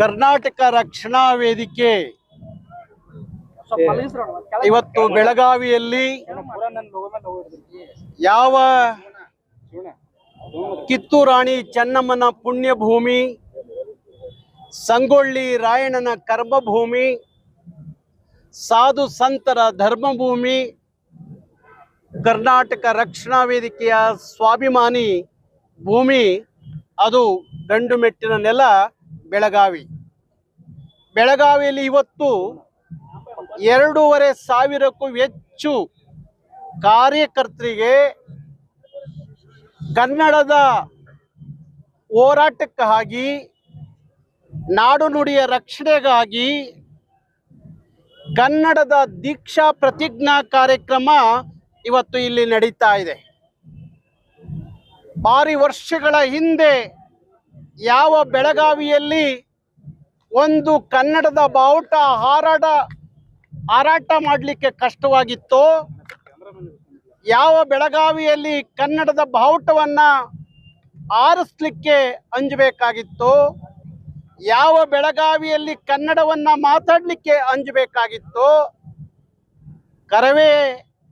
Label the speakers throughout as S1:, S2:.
S1: ಕರ್ನಾಟಕ ರಕ್ಷಣಾ ವೇದಿಕೆ. ಇವತ್ತು ಬೆಳಗಾವಿಯಲ್ಲಿ ಯಾವ ಕಿತ್ತೂರಾಣಿ ಚೆನ್ನಮ್ಮನ ಪುಣ್ಯಭೂಮಿ ಸಂಗೊಳ್ಳಿ ರಾಯಣ್ಣನ ಕರ್ಮಭೂಮಿ ಸಾಧು ಸಂತರ ಧರ್ಮಭೂಮಿ ಕರ್ನಾಟಕ ರಕ್ಷಣಾ ವೇದಿಕೆಯ ಸ್ವಾಭಿಮಾನಿ ಭೂಮಿ ಅದು ಗಂಡು ಮೆಟ್ಟಿನ ನೆಲ. ಬೆಳಗಾವಿ. ಬೆಳಗಾವಿಯಲ್ಲಿ ಇವತ್ತು ಎರಡೂವರೆ ಸಾವಿರಕ್ಕೂ ಹೆಚ್ಚು ಕಾರ್ಯಕರ್ತರಿಗೆ ಕನ್ನಡದ ಹೋರಾಟಕ್ಕಾಗಿ, ನಾಡು ನುಡಿಯ ರಕ್ಷಣೆಗಾಗಿ ಕನ್ನಡದ ದೀಕ್ಷಾ ಪ್ರತಿಜ್ಞಾ ಕಾರ್ಯಕ್ರಮ ಇವತ್ತು ಇಲ್ಲಿ ನಡೀತಾ ಇದೆ. ಭಾರಿ ವರ್ಷಗಳ ಹಿಂದೆ ಯಾವ ಬೆಳಗಾವಿಯಲ್ಲಿ ಒಂದು ಕನ್ನಡದ ಬಾವುಟ ಹಾರಾಟ ಹಾರಾಟ ಮಾಡಲಿಕ್ಕೆ ಕಷ್ಟವಾಗಿತ್ತೋ, ಯಾವ ಬೆಳಗಾವಿಯಲ್ಲಿ ಕನ್ನಡದ ಬಾವುಟವನ್ನು ಆರಿಸ್ಲಿಕ್ಕೆ ಅಂಜಬೇಕಾಗಿತ್ತು, ಯಾವ ಬೆಳಗಾವಿಯಲ್ಲಿ ಕನ್ನಡವನ್ನ ಮಾತಾಡಲಿಕ್ಕೆ ಅಂಜಬೇಕಾಗಿತ್ತು, ಕರವೇ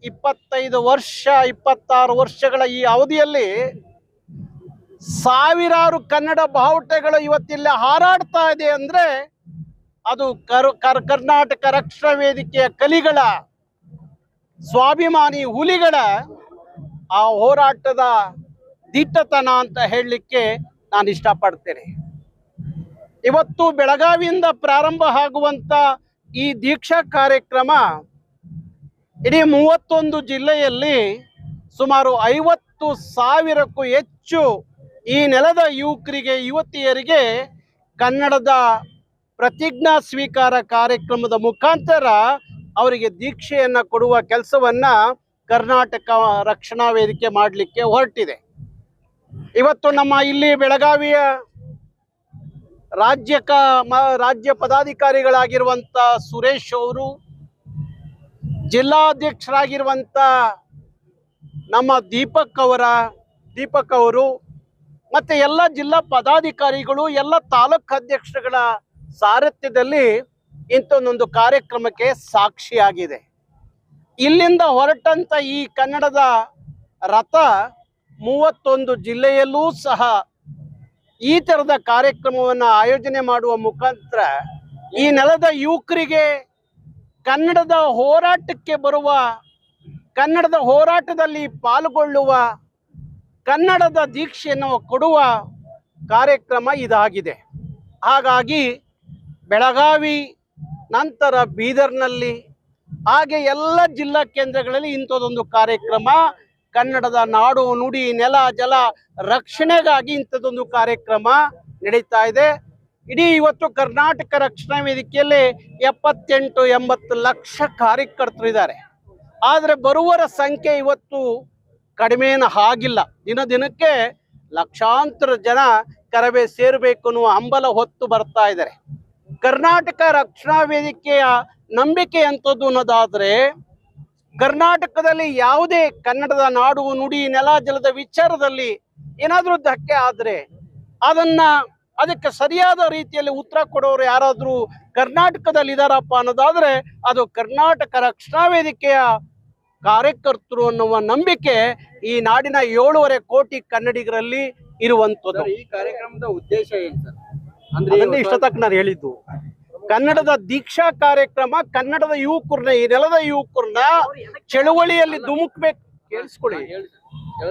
S1: ಇಪ್ಪತ್ತೈದು ವರ್ಷ, ಇಪ್ಪತ್ತಾರು ವರ್ಷಗಳ ಈ ಅವಧಿಯಲ್ಲಿ ಸಾವಿರಾರು ಕನ್ನಡ ಬಾವುಟಗಳು ಇವತ್ತಿಲ್ಲ ಹಾರಾಡ್ತಾ ಇದೆ ಅಂದ್ರೆ ಅದು ಕರ್ ಕರ್, ಕರ್ನಾಟಕ ರಕ್ಷಣಾ ವೇದಿಕೆಯ ಕಲಿಗಳ ಸ್ವಾಭಿಮಾನಿ ಹುಲಿಗಳ ಆ ಹೋರಾಟದ ದಿಟ್ಟತನ ಅಂತ ಹೇಳಲಿಕ್ಕೆ ನಾನು ಇಷ್ಟಪಡ್ತೇನೆ. ಇವತ್ತು ಬೆಳಗಾವಿಯಿಂದ ಪ್ರಾರಂಭ ಆಗುವಂತ ಈ ದೀಕ್ಷಾ ಕಾರ್ಯಕ್ರಮ ಇಡೀ ಮೂವತ್ತೊಂದು ಜಿಲ್ಲೆಯಲ್ಲಿ ಸುಮಾರು ಐವತ್ತು ಸಾವಿರಕ್ಕೂ ಹೆಚ್ಚು ಈ ನೆಲದ ಯುವಕರಿಗೆ, ಯುವತಿಯರಿಗೆ ಕನ್ನಡದ ಪ್ರತಿಜ್ಞಾ ಸ್ವೀಕಾರ ಕಾರ್ಯಕ್ರಮದ ಮುಖಾಂತರ ಅವರಿಗೆ ದೀಕ್ಷೆಯನ್ನು ಕೊಡುವ ಕೆಲಸವನ್ನ ಕರ್ನಾಟಕ ರಕ್ಷಣಾ ವೇದಿಕೆ ಮಾಡಲಿಕ್ಕೆ ಹೊರಟಿದೆ. ಇವತ್ತು ನಮ್ಮ ಇಲ್ಲಿ ಬೆಳಗಾವಿಯ ರಾಜ್ಯ ಕ ರಾಜ್ಯ ಪದಾಧಿಕಾರಿಗಳಾಗಿರುವಂಥ ಸುರೇಶ್ ಅವರು ಜಿಲ್ಲಾಧ್ಯಕ್ಷರಾಗಿರುವಂಥ ನಮ್ಮ ದೀಪಕ್ ಅವರ, ದೀಪಕ್ ಅವರು ಮತ್ತೆ ಎಲ್ಲ ಜಿಲ್ಲಾ ಪದಾಧಿಕಾರಿಗಳು, ಎಲ್ಲ ತಾಲೂಕು ಅಧ್ಯಕ್ಷಗಳ ಸಾರಥ್ಯದಲ್ಲಿ ಇಂಥದೊಂದು ಕಾರ್ಯಕ್ರಮಕ್ಕೆ ಸಾಕ್ಷಿಯಾಗಿದೆ. ಇಲ್ಲಿಂದ ಹೊರಟಂತ ಈ ಕನ್ನಡದ ರಥ ಮೂವತ್ತೊಂದು ಜಿಲ್ಲೆಯಲ್ಲೂ ಸಹ ಈ ತರದ ಕಾರ್ಯಕ್ರಮವನ್ನು ಆಯೋಜನೆ ಮಾಡುವ ಮುಖಾಂತರ ಈ ನೆಲದ ಯುವಕರಿಗೆ ಕನ್ನಡದ ಹೋರಾಟಕ್ಕೆ ಬರುವ, ಕನ್ನಡದ ಹೋರಾಟದಲ್ಲಿ ಪಾಲ್ಗೊಳ್ಳುವ ಕನ್ನಡದ ದೀಕ್ಷೆಯನ್ನು ಕೊಡುವ ಕಾರ್ಯಕ್ರಮ ಇದಾಗಿದೆ. ಹಾಗಾಗಿ ಬೆಳಗಾವಿ, ನಂತರ ಬೀದರ್ನಲ್ಲಿ, ಹಾಗೆ ಎಲ್ಲ ಜಿಲ್ಲಾ ಕೇಂದ್ರಗಳಲ್ಲಿ ಇಂಥದ್ದೊಂದು ಕಾರ್ಯಕ್ರಮ. ಕನ್ನಡದ ನಾಡು ನುಡಿ, ನೆಲ, ಜಲ ರಕ್ಷಣೆಗಾಗಿ ಇಂಥದ್ದೊಂದು ಕಾರ್ಯಕ್ರಮ ನಡೀತಾ ಇದೆ. ಇಡೀ ಇವತ್ತು ಕರ್ನಾಟಕ ರಕ್ಷಣಾ ವೇದಿಕೆಯಲ್ಲಿ ಎಪ್ಪತ್ತೆಂಟು ಎಂಬತ್ತು ಲಕ್ಷ ಕಾರ್ಯಕರ್ತರು ಇದ್ದಾರೆ. ಆದರೆ ಬರುವರ ಸಂಖ್ಯೆ ಇವತ್ತು ಕಡಿಮೆನ ಆಗಿಲ್ಲ ದಿನ ದಿನಕ್ಕೆ ಲಕ್ಷಾಂತರ ಜನ ಕರವೇ ಸೇರಬೇಕು ಅನ್ನುವ ಹಂಬಲ ಹೊತ್ತು ಬರ್ತಾ ಇದ್ದಾರೆ. ಕರ್ನಾಟಕ ರಕ್ಷಣಾ ವೇದಿಕೆಯ ನಂಬಿಕೆ ಎಂಥದ್ದು ಅನ್ನೋದಾದರೆ, ಕರ್ನಾಟಕದಲ್ಲಿ ಯಾವುದೇ ಕನ್ನಡದ ನಾಡು, ನುಡಿ, ನೆಲ, ಜಲದ ವಿಚಾರದಲ್ಲಿ ಏನಾದರೂ ಧಕ್ಕೆ ಆದರೆ ಅದನ್ನ ಅದಕ್ಕೆ ಸರಿಯಾದ ರೀತಿಯಲ್ಲಿ ಉತ್ತರ ಕೊಡೋರು ಯಾರಾದರೂ ಕರ್ನಾಟಕದಲ್ಲಿ ಇದಾರಪ್ಪ ಅನ್ನೋದಾದರೆ, ಅದು ಕರ್ನಾಟಕ ರಕ್ಷಣಾ ವೇದಿಕೆಯ ಕಾರ್ಯಕರ್ತರು ಅನ್ನುವ ನಂಬಿಕೆ ಈ ನಾಡಿನ ಏಳೂವರೆ ಕೋಟಿ ಕನ್ನಡಿಗರಲ್ಲಿ ಇರುವಂತದ್ದು
S2: ಈ ಕಾರ್ಯಕ್ರಮದ ಉದ್ದೇಶ ಏನ್ ಸರ್? ಅಂದ್ರೆ
S1: ಇಷ್ಟ ತಕ್ಕ ನಾನು ಹೇಳಿದ್ದು. ಕನ್ನಡದ ದೀಕ್ಷಾ ಕಾರ್ಯಕ್ರಮ ಕನ್ನಡದ ಯುವಕರನ್ನ ಈ ನೆಲದ ಯುವಕರನ್ನ ಚಳುವಳಿಯಲ್ಲಿ ಧುಮುಕ್ಬೇಕು ಕೇಳಿಸ್ಕೊಳ್ಳಿ.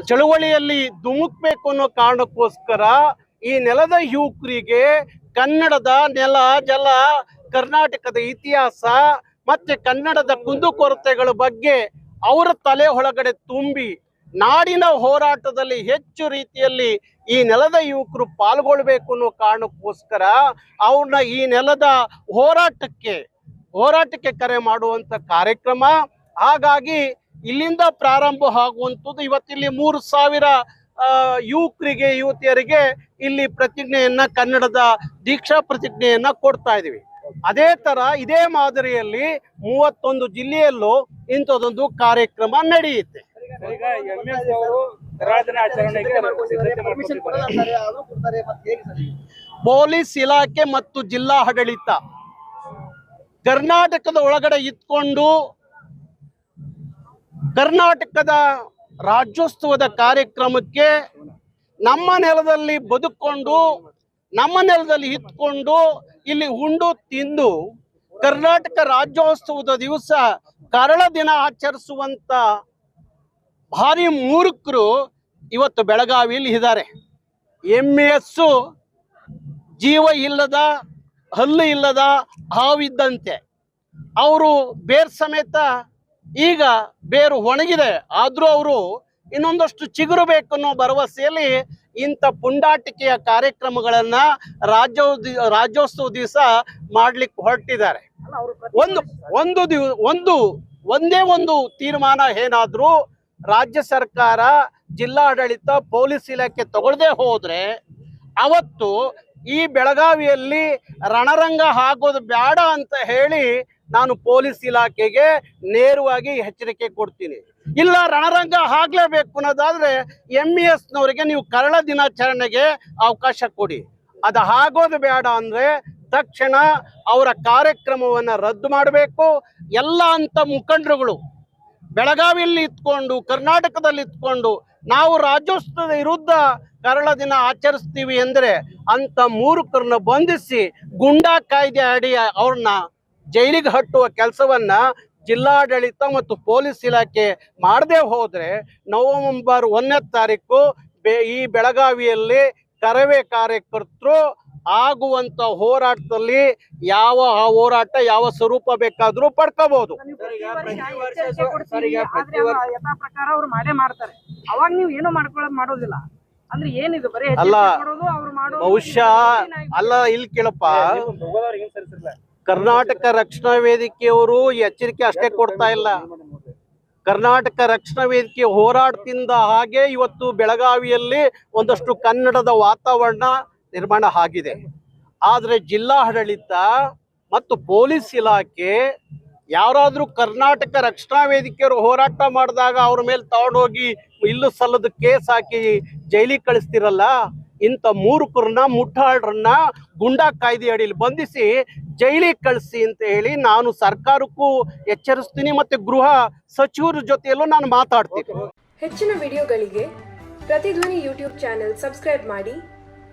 S1: ಚಳುವಳಿಯಲ್ಲಿ ಧುಮುಕ್ಬೇಕು ಅನ್ನೋ ಕಾರಣಕ್ಕೋಸ್ಕರ ಈ ನೆಲದ ಯುವಕರಿಗೆ ಕನ್ನಡದ ನೆಲ ಜಲ ಕರ್ನಾಟಕದ ಇತಿಹಾಸ ಮತ್ತೆ ಕನ್ನಡದ ಕುಂದುಕೊರತೆಗಳ ಬಗ್ಗೆ ಅವರ ತಲೆ ಒಳಗಡೆ ತುಂಬಿ ನಾಡಿನ ಹೋರಾಟದಲ್ಲಿ ಹೆಚ್ಚು ರೀತಿಯಲ್ಲಿ ಈ ನೆಲದ ಯುವಕರು ಪಾಲ್ಗೊಳ್ಬೇಕು ಅನ್ನೋ ಕಾರಣಕ್ಕೋಸ್ಕರ ಅವ್ರನ್ನ ಈ ನೆಲದ ಹೋರಾಟಕ್ಕೆ ಹೋರಾಟಕ್ಕೆ ಕರೆ ಮಾಡುವಂತ ಕಾರ್ಯಕ್ರಮ. ಹಾಗಾಗಿ ಇಲ್ಲಿಂದ ಪ್ರಾರಂಭ ಆಗುವಂಥದ್ದು ಇವತ್ತಿಲ್ಲಿ ಮೂರು ಸಾವಿರ ಯುವಕರಿಗೆ, ಯುವತಿಯರಿಗೆ ಇಲ್ಲಿ ಪ್ರತಿಜ್ಞೆಯನ್ನ, ಕನ್ನಡದ ದೀಕ್ಷಾ ಪ್ರತಿಜ್ಞೆಯನ್ನ ಕೊಡ್ತಾ ಇದೀವಿ ಅದೇ ತರ ಇದೇ ಮಾದರಿಯಲ್ಲಿ ಮೂವತ್ತೊಂದು ಜಿಲ್ಲೆಯಲ್ಲೂ ಇಂಥದೊಂದು ಕಾರ್ಯಕ್ರಮ ನಡೆಯುತ್ತೆ.
S2: ಈಗ ಎಂ ಎಸ್ ಅವರು ಆಚರಣೆಗೆ.
S1: ಪೊಲೀಸ್ ಇಲಾಖೆ ಮತ್ತು ಜಿಲ್ಲಾ ಆಡಳಿತ ಕರ್ನಾಟಕದ ಒಳಗಡೆ ಇದ್ಕೊಂಡು ಕರ್ನಾಟಕದ ರಾಜ್ಯೋತ್ಸವದ ಕಾರ್ಯಕ್ರಮಕ್ಕೆ ನಮ್ಮ ನೆಲದಲ್ಲಿ ಬದುಕೊಂಡು, ನಮ್ಮ ನೆಲದಲ್ಲಿ ಇದ್ಕೊಂಡು ಇಲ್ಲಿ ಉಂಡು ತಿಂದು ಕರ್ನಾಟಕ ರಾಜ್ಯೋತ್ಸವದ ದಿವಸ ಕರಳ ದಿನ ಆಚರಿಸುವಂತ ಭಾರಿ ಮೂರ್ಖರು ಇವತ್ತು ಬೆಳಗಾವಿಯಲ್ಲಿ ಇದ್ದಾರೆ. ಎಮ್ಮೆ ಎಸ್ಸು ಜೀವ ಇಲ್ಲದ ಹಲ್ಲು ಇಲ್ಲದ ಹಾವಿದ್ದಂತೆ. ಅವರು ಬೇರ್ ಸಮೇತ ಈಗ ಬೇರು ಒಣಗಿದೆ. ಆದರೂ ಅವರು ಇನ್ನೊಂದಷ್ಟು ಚಿಗುರು ಅನ್ನೋ ಭರವಸೆಯಲ್ಲಿ ಇಂಥ ಪುಂಡಾಟಿಕೆಯ ಕಾರ್ಯಕ್ರಮಗಳನ್ನು ರಾಜ್ಯೋ ರಾಜ್ಯೋತ್ಸವ ದಿವಸ ಮಾಡ್ಲಿಕ್ಕೆ ಹೊರಟಿದ್ದಾರೆ. ಒಂದು ಒಂದು ದಿವ ಒಂದು ಒಂದೇ ಒಂದು ತೀರ್ಮಾನ ಏನಾದ್ರೂ ರಾಜ್ಯ ಸರ್ಕಾರ ಜಿಲ್ಲಾಡಳಿತ ಪೊಲೀಸ್ ಇಲಾಖೆ ತಗೊಳ್ಳದೆ ಹೋದ್ರೆ ಅವತ್ತು ಈ ಬೆಳಗಾವಿಯಲ್ಲಿ ರಣರಂಗ ಆಗೋದು ಬೇಡ ಅಂತ ಹೇಳಿ ನಾನು ಪೊಲೀಸ್ ಇಲಾಖೆಗೆ ನೇರವಾಗಿ ಎಚ್ಚರಿಕೆ ಕೊಡ್ತೀನಿ. ಇಲ್ಲ ರಣರಂಗ ಆಗ್ಲೇಬೇಕು ಅನ್ನೋದಾದ್ರೆ ಎಂ ಇ ಎಸ್ನವರಿಗೆ ನೀವು ಕರಳ ದಿನಾಚರಣೆಗೆ ಅವಕಾಶ ಕೊಡಿ. ಅದು ಆಗೋದು ಬೇಡ ಅಂದ್ರೆ ತಕ್ಷಣ ಅವರ ಕಾರ್ಯಕ್ರಮವನ್ನ ರದ್ದು ಮಾಡಬೇಕು. ಎಲ್ಲ ಅಂತ ಮುಖಂಡರುಗಳು ಬೆಳಗಾವಿಯಲ್ಲಿ ಇತ್ಕೊಂಡು, ಕರ್ನಾಟಕದಲ್ಲಿ ಇತ್ಕೊಂಡು ನಾವು ರಾಜ್ಯೋತ್ಸವದ ವಿರುದ್ಧ ಕರಳ ದಿನ ಆಚರಿಸ್ತೀವಿ ಅಂದ್ರೆ ಅಂತ ಮೂರುಕರನ್ನ ಬಂಧಿಸಿ ಗುಂಡಾ ಕಾಯ್ದೆ ಅಡಿ ಅವ್ರನ್ನ ಜೈಲಿಗೆ ಹಟ್ಟುವ ಕೆಲಸವನ್ನ ಜಿಲ್ಲಾಡಳಿತ ಮತ್ತು ಪೊಲೀಸ್ ಇಲಾಖೆ ಮಾಡದೆ ಹೋದ್ರೆ ನವೆಂಬರ್ ಒಂದನೇ ತಾರೀಕು ಈ ಬೆಳಗಾವಿಯಲ್ಲಿ ಕರವೇ ಕಾರ್ಯಕರ್ತರು ಆಗುವಂತ ಹೋರಾಟದಲ್ಲಿ ಯಾವ ಆ ಹೋರಾಟ ಯಾವ ಸ್ವರೂಪ ಬೇಕಾದ್ರೂ ಪಡ್ಕೋಬಹುದು
S2: ಸರ್, ಈಗ
S3: ಪ್ರತಿ
S2: ಪ್ರತಿ
S3: ವರ್ಷ
S2: ವರ್ಷ ಸರ್, ಈಗ ಪ್ರತಿ
S3: ಅವ ಯಥಾ ಪ್ರಕಾರ ಅವ್ರು ಮಾಡೇ ಮಾಡ್ತಾರೆ. ಅವಾಗ ನೀವು ಏನು ಮಾಡ್ಕೊಳ್ಳೋದು ಮಾಡೋದಿಲ್ಲ. ಅಂದ್ರೆ ಏನಿದು? ಬರೀ
S1: ಅಲ್ಲ, ಬಹುಶಃ ಅಲ್ಲ ಇಲ್ಲಿ ಕೇಳಪ್ಪ. ಕರ್ನಾಟಕ ರಕ್ಷಣಾ ವೇದಿಕೆಯವರು ಎಚ್ಚರಿಕೆ ಅಷ್ಟೇ ಕೊಡ್ತಾ ಇಲ್ಲ. ಕರ್ನಾಟಕ ರಕ್ಷಣಾ ವೇದಿಕೆ ಹೋರಾಟದಿಂದ ಹಾಗೆ ಇವತ್ತು ಬೆಳಗಾವಿಯಲ್ಲಿ ಒಂದಷ್ಟು ಕನ್ನಡದ ವಾತಾವರಣ ನಿರ್ಮಾಣ ಆಗಿದೆ. ಆದರೆ ಜಿಲ್ಲಾ ಆಡಳಿತ ಮತ್ತು ಪೊಲೀಸ್ ಇಲಾಖೆ ಯಾರಾದರೂ ಕರ್ನಾಟಕ ರಕ್ಷಣಾ ವೇದಿಕೆಯವರು ಹೋರಾಟ ಮಾಡಿದಾಗ ಅವ್ರ ಮೇಲೆ ತಗೊಂಡೋಗಿ ಇಲ್ಲು ಸಲ್ಲದ ಕೇಸ್ ಹಾಕಿ ಜೈಲಿಗೆ ಕಳಿಸ್ತಿರಲ್ಲ? ಇಂಥ ಮೂರ್ಖರನ್ನ, ಮುಟ್ಟಾಳ್ರನ್ನ ಗುಂಡಾ ಕಾಯ್ದೆ ಅಡಿಯಲ್ಲಿ ಬಂಧಿಸಿ ಜೈಲಿಗೆ ಕಳಿಸಿ ಅಂತ ಹೇಳಿ ನಾನು ಸರ್ಕಾರಕ್ಕೂ ಎಚ್ಚರಿಸ್ತೀನಿ ಮತ್ತೆ ಗೃಹ ಸಚಿವರ ಜೊತೆಯಲ್ಲೂ ನಾನು ಮಾತಾಡ್ತೀನಿ.
S4: ಹೆಚ್ಚಿನ ವಿಡಿಯೋಗಳಿಗೆ ಪ್ರತಿಧ್ವನಿ ಯೂಟ್ಯೂಬ್ ಚಾನೆಲ್ ಸಬ್ಸ್ಕ್ರೈಬ್ ಮಾಡಿ.